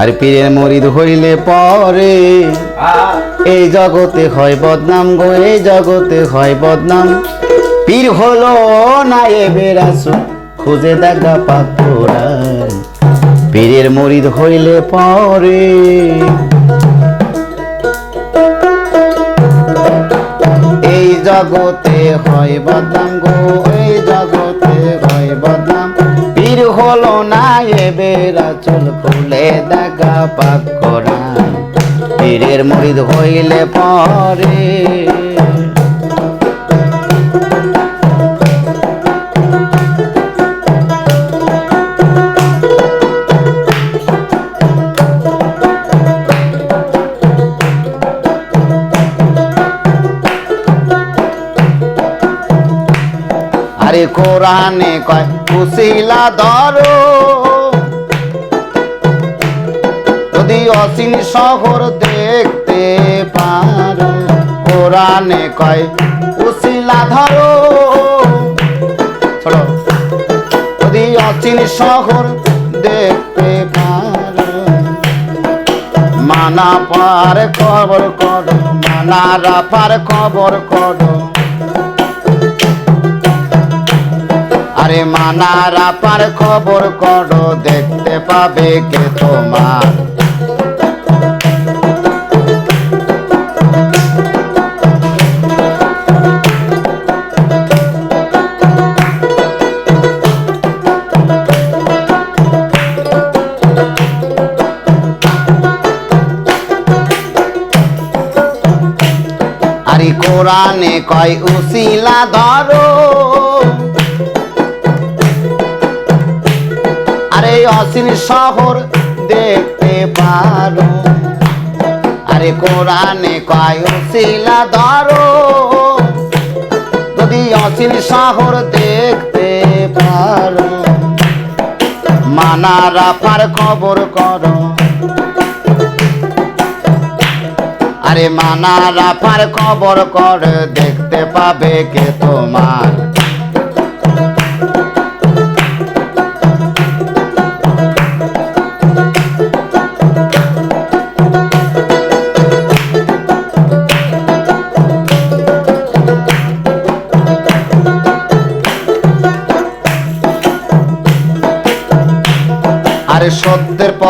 আর পীরের মরিদ হইলে পরে এই জগতে হয় বদনাম গো, এই জগতে হয় বদনাম। পীর হলো না এ বেরাস খুঁজে দেখা পাথরার। পীরের মরিদ হইলে পরে এই জগতে হয় বদনাম গো, এই জগতে হয় বদনাম। পীর হলো না এ বেরা চুল খুলে দেখা পাক করান পীরের মরিদ হইলে পরে। আরে কোরআনে কয় কুশিলা ধরো। যদি অসীন শহর দেখতে পারো, কোরআনে কয় কুশিলা ধরো। যদি অসীন শহর দেখতে পারো, মানা পার খবর করো, মানারা পার খবর করো। আরে মানারা পার খবর করো দেখতে পাবে কে তোমার। কোরআনে কয় উসিলা ধরো। আরে অসীন শহর দেখতে পারো। আরে কোরআনে কয় উসিলা ধরো। যদি অসীন শহর দেখতে পারো, মানারা পার খবর করো। আরে মানারা পার খবর কর, দেখতে পাবে কে তোমার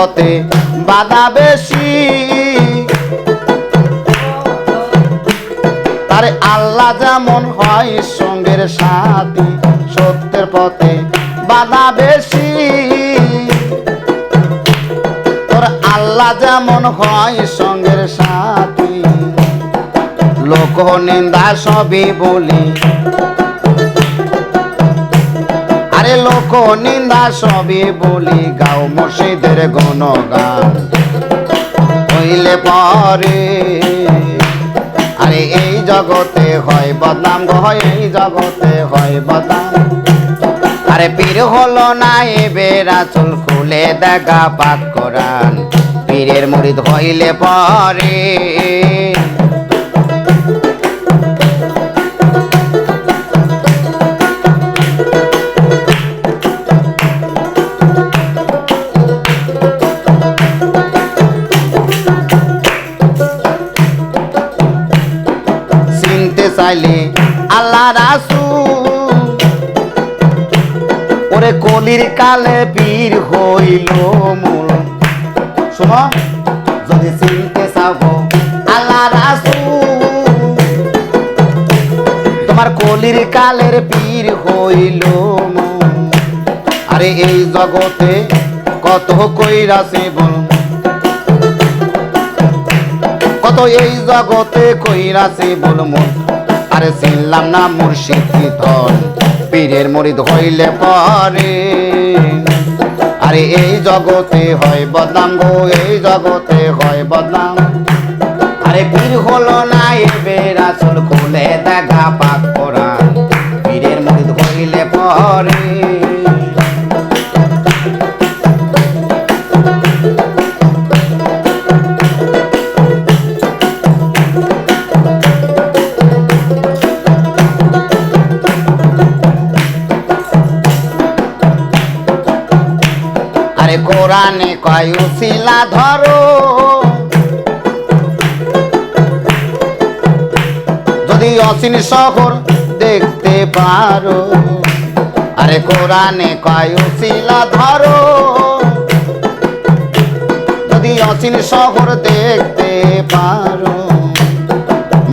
পথে বাধা বেশি। তারে আল্লাহ যেমন হয় সঙ্গের সাথী, সত্যের পথে বাধা বেশি। তোর আল্লাহ যেমন হয় সঙ্গের সাথী, লোক নিন্দা সবই বলি। লোক নিন্দা সবই বলি গাও মসজিদের গণগান। হইলে পরে, আরে এই জগতে হয় বদনাম হয় এই জগতে হয় বদনাম। আরে পীর হলো না এ বেড়া চুল খুলে দেখা পাক করান। পীরের মুড়িদ হইলে পরে চাইলে আল্লাহ রাসু ওরে কলির কালে বীর হইল মূল। শোনো, যদি চিনতে গো আল্লাহ রাসু তোমার কলির কালের বীর হইল আরে এই জগতে কত কইরাছে বল কত এই জগতে কইরাছে বলমু আরে চিনলাম না মুর্শিদ কীর্তন। পীরের মরিদ হইলে পরে। আরে এই জগতে হয় বদনাম গো, এই জগতে হয় বদনাম। আরে পীর হলো না এ বেড়া, চুল খুলে দেখা। কয় উসিলা ধরো। যদি অসীন শহর দেখতে পারো, আরে কোরআনে কয় উসিলা ধরো। যদি অসীন শহর দেখতে পারো,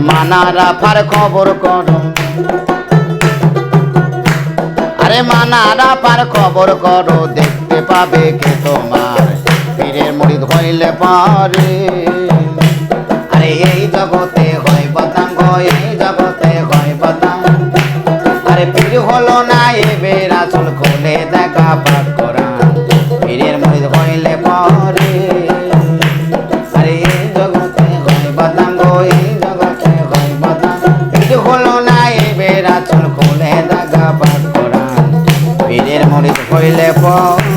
মানারা ফার খবর করো। আরে মানারা পার খবর করো, দেখতে পাবে কে তোমার হইলে পারে। আরে, এই জগতে হয় পতাঙ্গ, এই জগতে হয় পতাঙ্গ। আরে, পীর হলো না এ বেরাচল খুলে দেখা পাক করা। পীরের মরিদ হইলে পরে। আরে, এই জগতে হয় পতাঙ্গ, এই জগতে হয় পতাঙ্গ। পীর হলো না এ বেরাচল খুলে দেখা পাক করা। পীরের মরিদ হইলে পরে।